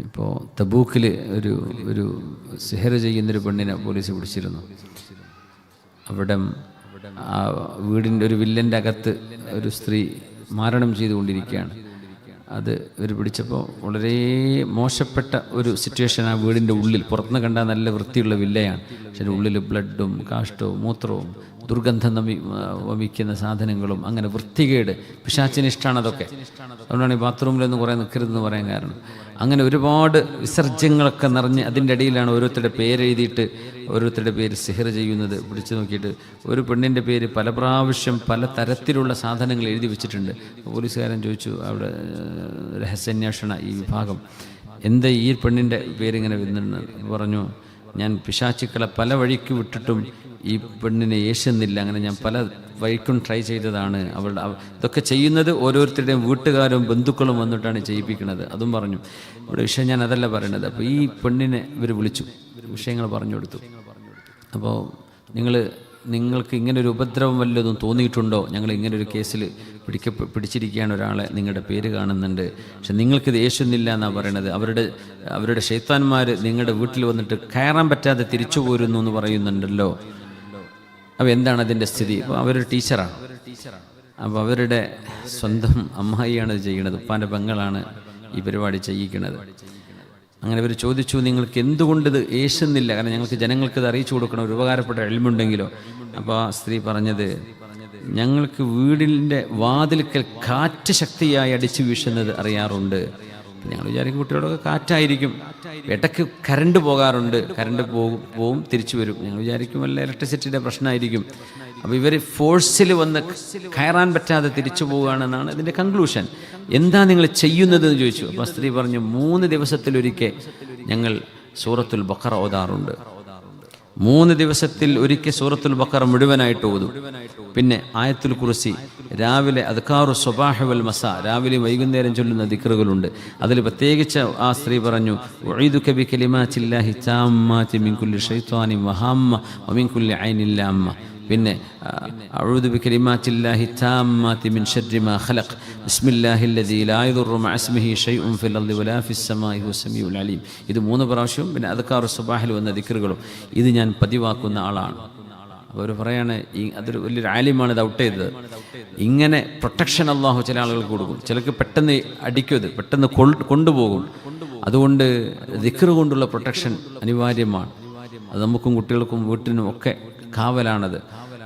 ഇപ്പോൾ തബൂക്കിൽ ഒരു ഒരു സിഹർ ചെയ്യുന്നൊരു പെണ്ണിനെ പോലീസ് പിടിച്ചിരുന്നു. അവിടെ ആ വീടിന്റെ ഒരു വില്ലന്റെ അകത്ത് ഒരു സ്ത്രീ മാരണം ചെയ്തുകൊണ്ടിരിക്കുകയാണ്. അത് ഇവർ പിടിച്ചപ്പോൾ വളരെ മോശപ്പെട്ട ഒരു സിറ്റുവേഷൻ ആ വീടിന്റെ ഉള്ളിൽ. പുറത്തുനിന്ന് കണ്ടാൽ നല്ല വൃത്തിയുള്ള വില്ലയാണ്. പക്ഷേ ഉള്ളിൽ ബ്ലഡും കാഷ്ടവും മൂത്രവും ദുർഗന്ധം വമിക്കുന്ന സാധനങ്ങളും അങ്ങനെ വൃത്തികേട്. പിശാച്ചിനിഷ്ടാണ് അതൊക്കെ. അതുകൊണ്ടാണ് ഈ ബാത്റൂമിലൊന്നും കുറേ നിൽക്കരുതെന്ന് പറയാൻ കാരണം. അങ്ങനെ ഒരുപാട് വിസർജ്യങ്ങളൊക്കെ നിറഞ്ഞ് അതിന്റെ ഇടയിലാണ് ഓരോരുത്തരുടെ പേരെഴുതിയിട്ട് ഓരോരുത്തരുടെ പേര് സിഹർ ചെയ്യുന്നത്. പിടിച്ചു നോക്കിയിട്ട് ഒരു പെണ്ണിന്റെ പേര് പല പ്രാവശ്യം പല തരത്തിലുള്ള സാധനങ്ങൾ എഴുതി വെച്ചിട്ടുണ്ട്. പോലീസുകാരൻ ചോദിച്ചു അവിടെ രഹസ്യാന്വേഷണ ഈ വിഭാഗം എന്താ ഈ പെണ്ണിന്റെ പേരിങ്ങനെ വരുന്നുണ്ട് പറഞ്ഞു ഞാൻ പിശാച്ചുക്കളെ പല വഴിക്ക് വിട്ടിട്ടും ഈ പെണ്ണിനെ ഏഷ്യന്നില്ല അങ്ങനെ ഞാൻ പല വഴിക്കും ട്രൈ ചെയ്തതാണ്. അവളുടെ ഇതൊക്കെ ചെയ്യുന്നത് ഓരോരുത്തരുടെയും വീട്ടുകാരും ബന്ധുക്കളും വന്നിട്ടാണ് ചെയ്യിപ്പിക്കുന്നത്. അതും പറഞ്ഞു. ഇവിടെ വിഷയം ഞാൻ അതല്ല പറയണത്. അപ്പോൾ ഈ പെണ്ണിനെ ഇവർ വിളിച്ചു. വിഷയങ്ങൾ പറഞ്ഞു കൊടുത്തു. അപ്പോൾ നിങ്ങൾ നിങ്ങൾക്ക് ഇങ്ങനെ ഒരു ഉപദ്രവം വല്ലതും തോന്നിയിട്ടുണ്ടോ? ഞങ്ങൾ ഇങ്ങനെ ഒരു കേസിൽ പിടിക്ക പിടിച്ചിരിക്കുകയാണ് ഒരാളെ നിങ്ങളുടെ പേര് കാണുന്നുണ്ട്. പക്ഷെ നിങ്ങൾക്കിത് യേശുന്നില്ല എന്നാണ് പറയണത്. അവരുടെ അവരുടെ ഷെയ്ത്താന്മാർ നിങ്ങളുടെ വീട്ടിൽ വന്നിട്ട് കയറാൻ പറ്റാതെ തിരിച്ചു പോരുന്നു എന്ന് പറയുന്നുണ്ടല്ലോ. അപ്പോൾ എന്താണ് അതിന്റെ സ്ഥിതി? അപ്പോൾ അവരൊരു ടീച്ചറാണ്. അപ്പോൾ അവരുടെ സ്വന്തം അമ്മായിയാണ് ഇത് ചെയ്യണത് ഉപ്പാന്റെ പെങ്ങളാണ് ഈ പരിപാടി ചെയ്യിക്കുന്നത്. അങ്ങനെ ഇവർ ചോദിച്ചു നിങ്ങൾക്ക് എന്തുകൊണ്ട് ഇത് ഏശുന്നില്ല? കാരണം ഞങ്ങൾക്ക് ജനങ്ങൾക്ക് ഇത് അറിയിച്ചു കൊടുക്കണം. ഒരു ഉപകാരപ്പെട്ട എളിമുണ്ടെങ്കിലോ? അപ്പോൾ ആ സ്ത്രീ പറഞ്ഞത് ഞങ്ങൾക്ക് വീടിന്റെ വാതിൽക്കൽ കാറ്റ് ശക്തിയായി അടിച്ചു വീശുന്നത് അറിയാറുണ്ട്. ഞങ്ങൾ വിചാരിക്കും കുട്ടികളൊക്കെ കാറ്റായിരിക്കും. ഇടയ്ക്ക് കറണ്ട് പോകാറുണ്ട്. കറണ്ട് പോകും പോവും തിരിച്ചു വരും. ഞങ്ങൾ വിചാരിക്കും വല്ല ഇലക്ട്രിസിറ്റിയുടെ പ്രശ്നമായിരിക്കും. അപ്പോൾ ഇവർ ഫോഴ്സിൽ വന്ന് കയറാൻ പറ്റാതെ തിരിച്ചു പോവുകയാണെന്നാണ് ഇതിന്റെ കൺക്ലൂഷൻ എന്താ നിങ്ങൾ ചെയ്യുന്നത് എന്ന് ചോദിച്ചു. അപ്പോൾ സ്ത്രീ പറഞ്ഞു മൂന്ന് ദിവസത്തിലൊരിക്കൽ ഞങ്ങൾ സൂറത്തുൽ ബക്കറ ഓതാറുണ്ട്. മൂന്ന് ദിവസത്തിൽ ഒരിക്കൽ സൂറത്തുൽ ബക്കറ മുഴുവനായിട്ട് ഓതും. പിന്നെ ആയത്തുൽ കുറിസി രാവിലെ അദ്ക്കാറു സ്വബാഹുവൽ മസ രാവിലെ വൈകുന്നേരം ചൊല്ലുന്ന ദിക്റുകളുണ്ട്. അതിൽ പ്രത്യേകിച്ച് ആ സ്ത്രീ പറഞ്ഞു ഉഈദുക കലിമാ ചില്ലാഹി താമ്മാതി മിൻ കുല്ലി ശൈത്വാനിൻ വഹാമ്മ വമിൻ കുല്ലി ഐനില്ലാമ്മ പിന്നെ അഊദു മിൻ ശർരി മാ ഖലഖ്. ബിസ്മില്ലാഹിൽ ലദീ ലാ യദുറു ഫിൽ വലാ ഫിസ് ഹുവ അലീം. ഇത് മൂന്ന് പ്രാവശ്യവും പിന്നെ അദ്കാറു സുബാഹിൽ വന്ന ദിക്റുകളും. ഇത് ഞാൻ പതിവാക്കുന്ന ആളാണ്. അവർ പറയാണ് ഈ അതൊരു വലിയൊരു ആലിമാണ് ഇത് ഔട്ട് ചെയ്തത്. ഇങ്ങനെ പ്രൊട്ടക്ഷൻ അള്ളാഹു ചില ആളുകൾക്ക് കൊടുക്കും. ചിലക്ക് പെട്ടെന്ന് അടിക്കും ഇത് പെട്ടെന്ന് കൊണ്ടുപോകും. അതുകൊണ്ട് ദിക്കറ് കൊണ്ടുള്ള പ്രൊട്ടക്ഷൻ അനിവാര്യമാണ്. അത് നമുക്കും കുട്ടികൾക്കും വീട്ടിനും ഒക്കെ കാവലാണത്.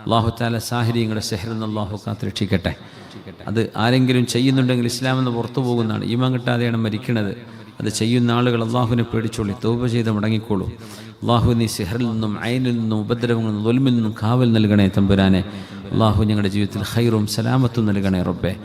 അള്ളാഹു താല സാഹചര്യങ്ങളുടെ സെഹറിന്ന് അള്ളാഹു കാത്ത് രക്ഷിക്കട്ടെ അത് ആരെങ്കിലും ചെയ്യുന്നുണ്ടെങ്കിൽ ഇസ്ലാം എന്ന് പുറത്തു പോകുന്നതാണ്. ഈമാൻ കിട്ടാതെയാണ് മരിക്കുന്നത് അത് ചെയ്യുന്ന ആളുകൾ അള്ളാഹുവിനെ പേടിച്ചോളി തോപ ചെയ്ത് മടങ്ങിക്കോളൂ. അള്ളാഹു നീ സിഹറിൽ നിന്നും അയനിൽ നിന്നും ഉപദ്രവങ്ങളിൽ നിന്നും ദുൽമിൽ നിന്നും കാവൽ നൽകണേ തമ്പുരാനെ. അള്ളാഹു ഞങ്ങളുടെ ജീവിതത്തിൽ ഹൈറും സലാമത്തും നൽകണേ റബ്ബേ.